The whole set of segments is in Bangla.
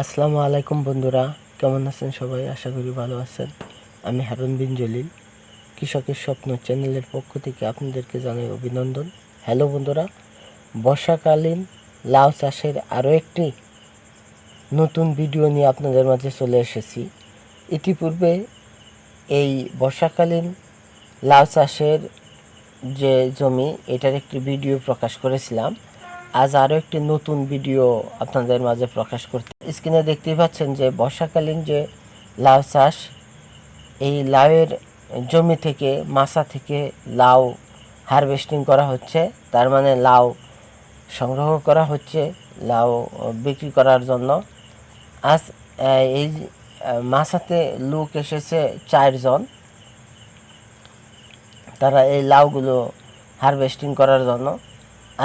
আসসালামু আলাইকুম বন্ধুরা, কেমন আছেন সবাই? আশা করি ভালো আছেন। আমি হারুন বিন জলিল, কৃষকের স্বপ্ন চ্যানেলের পক্ষ থেকে আপনাদেরকে জানাই অভিনন্দন। হ্যালো বন্ধুরা, বর্ষাকালীন লাউ চাষের আরও একটি নতুন ভিডিও নিয়ে আপনাদের মাঝে চলে এসেছি। ইতিপূর্বে এই বর্ষাকালীন লাউ চাষের যে জমি, এটার একটি ভিডিও প্রকাশ করেছিলাম। আজ আরও একটি নতুন ভিডিও আপনাদের মাঝে প্রকাশ করতে স্ক্রিনে দেখতেই পাচ্ছেন যে বর্ষাকালীন যে লাউ চাষ, এই লাউয়ের জমি থেকে, মাছা থেকে লাউ হারভেস্টিং করা হচ্ছে। তার মানে লাউ সংগ্রহ করা হচ্ছে, লাউ বিক্রি করার জন্য। আজ এই মাছাতে লোক এসেছে চারজন। তারা এই লাউগুলো হারভেস্টিং করার জন্য।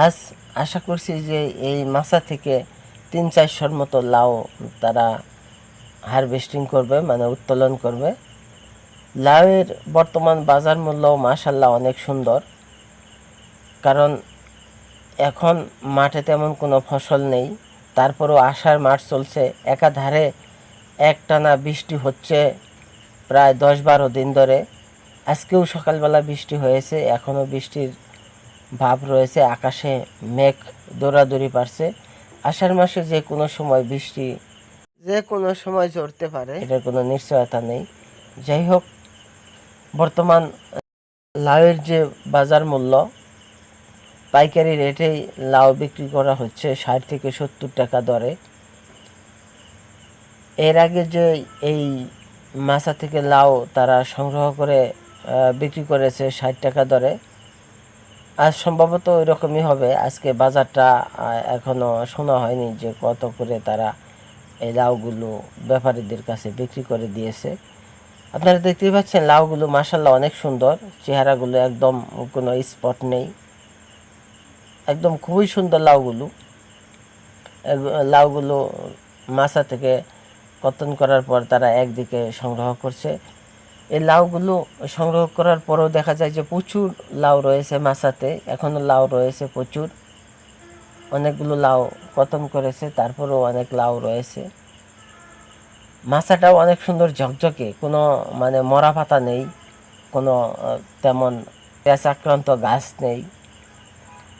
আজ আশা করছি যে এই মাছা থেকে তিন চারশোর মতো লাউ তারা হারভেস্টিং করবে মানে উত্তোলন করবে। লাউয়ের বর্তমান বাজার মূল্য মাসাল্লাহ অনেক সুন্দর। কারণ এখন মাঠে তেমন কোনো ফসল নেই। তারপরেও আষাঢ় মাঠ চলছে। একাধারে একটানা বৃষ্টি হচ্ছে প্রায় দশ বারো দিন ধরে। আজকেও সকালবেলা বৃষ্টি হয়েছে, এখনও বৃষ্টির ভাব রয়েছে। আকাশে মেঘ দৌড়াদৌড়ি পারছে আষাঢ় মাসে যে কোনো সময় বৃষ্টি যে কোনো সময় ঝরতে পারে। এটার কোনো নিশ্চয়তা নেই। যাই হোক বর্তমান লাউয়ের যে বাজার মূল্য পাইকারি রেটেই লাউ বিক্রি করা হচ্ছে ষাট থেকে সত্তর টাকা দরে। এর আগে যে এই মাছা থেকে লাউ তারা সংগ্রহ করে বিক্রি করেছে ষাট টাকা দরে আজ সম্ভবত ওই রকমই হবে। আজকে বাজারটা আহ, এখনও শোনা হয়নি যে কত করে তারা এই লাউগুলো ব্যাপারীদের কাছে বিক্রি করে দিয়েছে। আপনারা দেখতেই পাচ্ছেন লাউগুলো মাসাল্লাহ অনেক সুন্দর। চেহারাগুলো একদম কোনো স্পট নেই। একদম খুবই সুন্দর লাউগুলো। লাউগুলো মাছা থেকে কর্তন করার পর তারা একদিকে সংগ্রহ করছে। এই লাউগুলো সংগ্রহ করার পরেও দেখা যায় যে প্রচুর লাউ রয়েছে মাছাতে, এখনও লাউ রয়েছে প্রচুর। অনেকগুলো লাউ কতন করেছে, তারপরেও অনেক লাউ রয়েছে। মাছাটাও অনেক সুন্দর ঝকঝকে, কোনো মানে মরা পাতা নেই, কোনো তেমন পেঁচ আক্রান্ত গাছ নেই।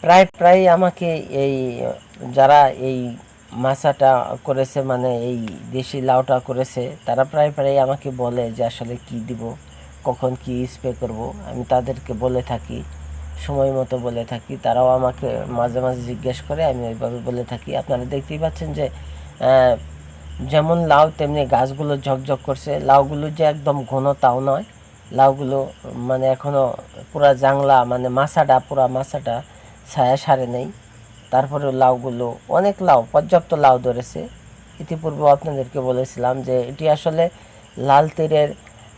প্রায় প্রায় আমাকে এই, যারা এই মাছাটা করেছে মানে এই দেশি লাউটা করেছে, তারা প্রায় প্রায় আমাকে বলে যে আসলে কি দিব, কখন কি স্প্রে করব, আমি তাদেরকে বলে থাকি, সময় মতো বলে থাকি, তারাও আমাকে মাঝে মাঝে জিজ্ঞেস করে, আমি ওইভাবে বলে থাকি। আপনারা দেখতেই পাচ্ছেন যে যেমন লাউ তেমনি গাছগুলো ঝকঝক করছে, লাউগুলো যে একদম ঘন তাও নয়, লাউগুলো মানে এখনও পুরা জাংলা মানে মাছাটা পুরা মাছাটা ছায়া সারে নেই। তারপরে লাউগুলো, অনেক লাউ, পর্যাপ্ত লাউ ধরেছে। ইতিপূর্বে আপনাদেরকে বলেছিলাম যে এটি আসলে লাল তীরের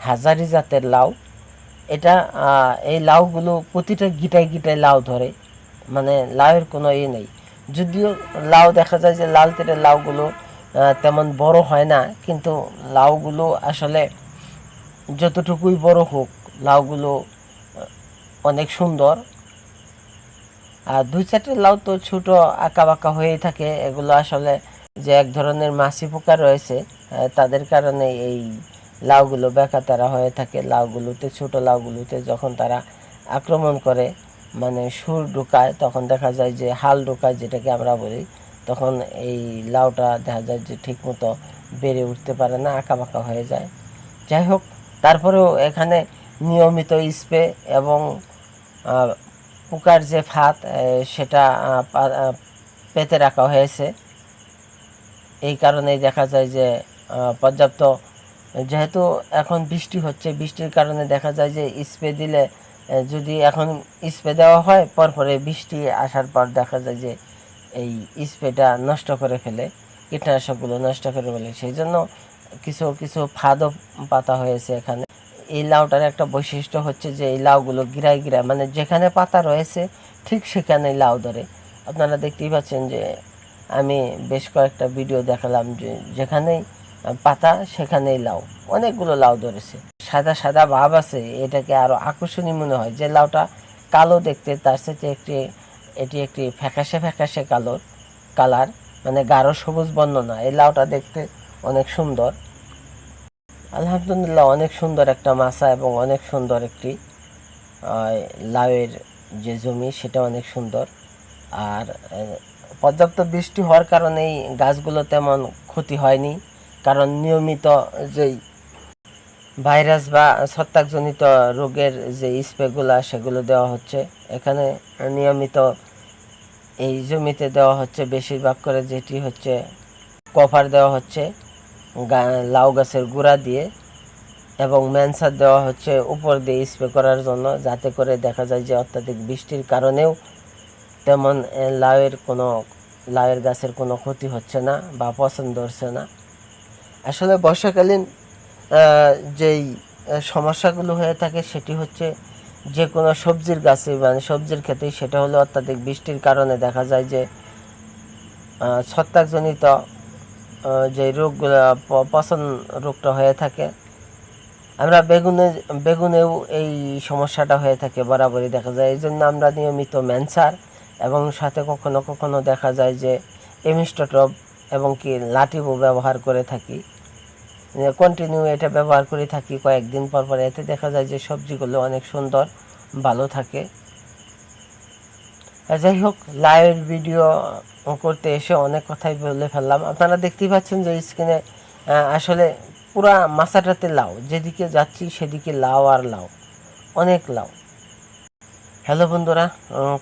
হাজারি জাতের লাউ। এটা এই লাউগুলো প্রতিটা গিটায় গিটায় লাউ ধরে। মানে লাউয়ের কোনো ইয়ে নেই। যদিও লাউ দেখা যায় যে লাল তীরের লাউগুলো তেমন বড় হয় না, কিন্তু লাউগুলো আসলে যতটুকুই বড় হোক, লাউগুলো অনেক সুন্দর। আর দুই চারটে লাউ তো ছোটো আঁকা বাঁকা হয়েই থাকে। এগুলো আসলে যে এক ধরনের মাছি পোকা রয়েছে তাদের কারণে এই লাউগুলো বেঁকা তারা হয়ে থাকে। লাউগুলোতে, ছোট লাউগুলোতে যখন তারা আক্রমণ করে মানে সুর ঢুকায়, তখন দেখা যায় যে হাল ঢুকায় যেটাকে আমরা বলি, তখন এই লাউটা দেখা যায় যে ঠিকমতো বেড়ে উঠতে পারে না আঁকা বাঁকা হয়ে যায়। যাই হোক, তারপরেও এখানে নিয়মিত স্প্রে এবং পোকার যে ফাঁদ সেটা পেতে রাখা হয়েছে। এই কারণেই দেখা যায় যে পর্যাপ্ত, যেহেতু এখন বৃষ্টি হচ্ছে, বৃষ্টির কারণে দেখা যায় যে, স্প্রে দিলে যদি এখন স্প্রে দেওয়া হয়, পরপরে বৃষ্টি আসার পর দেখা যায় যে, এই স্প্রেটা নষ্ট করে ফেলে, কীটনাশকগুলো নষ্ট করে ফেলে। সেই জন্য কিছু কিছু ফাঁদও পাতা হয়েছে এখানে। এই লাউটার একটা বৈশিষ্ট্য হচ্ছে যে এই লাউগুলো গিরায় গিরায় মানে যেখানে পাতা রয়েছে ঠিক সেখানেই লাউ ধরে। আপনারা দেখতেই পাচ্ছেন যে আমি বেশ কয়েকটা ভিডিও দেখালাম যে যেখানেই পাতা সেখানেই লাউ, অনেকগুলো লাউ ধরেছে। সাদা সাদা ভাব আছে, এটাকে আরও আকর্ষণীয় মনে হয় যে লাউটা কালো দেখতে, তার সাথে একটি, এটি একটি ফ্যাকাশে ফ্যাকাশে কালোর কালার মানে গাঢ় সবুজ বর্ণনা এই লাউটা দেখতে অনেক সুন্দর। আলহামদুলিল্লাহ, অনেক সুন্দর একটা মাছা এবং অনেক সুন্দর একটি লাউয়ের যে জমি সেটা অনেক সুন্দর। আর পর্যাপ্ত বৃষ্টি হওয়ার কারণে এই গাছগুলো তেমন ক্ষতি হয়নি। কারণ নিয়মিত যেই ভাইরাস বা ছত্রাকজনিত রোগের যে স্প্রেগুলা সেগুলো দেওয়া হচ্ছে, এখানে নিয়মিত এই জমিতে দেওয়া হচ্ছে, বেশিরভাগ করে যেটি হচ্ছে কভার দেওয়া হচ্ছে। লাউ গাছের গুঁড়া দিয়ে এবং ম্যানসার দেওয়া হচ্ছে উপর দিয়ে স্প্রে করার জন্য, যাতে করে দেখা যায় যে অত্যাধিক বৃষ্টির কারণেও তেমন লাউয়ের কোনো, লাউয়ের গাছের কোনো ক্ষতি হচ্ছে না বা পছন্দ হচ্ছে না। আসলে বর্ষাকালীন যেই সমস্যাগুলো হয়ে থাকে সেটি হচ্ছে যে কোনো সবজির গাছে মানে সবজির ক্ষেত্রেই সেটা হলো অত্যাধিক বৃষ্টির কারণে দেখা যায় যে ছত্রাকজনিত যে রোগগুলো পচন রোগটা হয়ে থাকে। আমরা বেগুনে, বেগুনেও এই সমস্যাটা হয়ে থাকে বরাবরই দেখা যায়। এই জন্য আমরা নিয়মিত ম্যানসার এবং সাথে কখনো কখনো দেখা যায় যে এমিস্টোটপ এবং কি লাটিবো ব্যবহার করে থাকি। কন্টিনিউ এটা ব্যবহার করে থাকি কয়েকদিন পর পর। এতে দেখা যায় যে সবজিগুলো অনেক সুন্দর, ভালো থাকে। যাই হোক লাইভ ভিডিও করতে এসে অনেক কথাই বলে ফেললাম। আপনারা দেখতেই পাচ্ছেন যে স্ক্রিনে আসলে পুরা মাছাটাতে লাউ। যেদিকে যাচ্ছি সেদিকে লাউ আর লাউ। অনেক লাউ। হ্যালো বন্ধুরা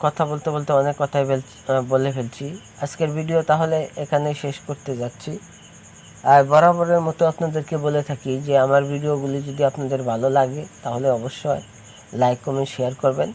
কথা বলতে বলতে অনেক কথাই বলে ফেলছি। আজকের ভিডিও তাহলে এখানে শেষ করতে যাচ্ছি। আর বরাবরের মতো আপনাদেরকে বলে থাকি যে, আমার ভিডিওগুলি যদি আপনাদের ভালো লাগে, তাহলে অবশ্যই লাইক কমেন্ট শেয়ার করবেন।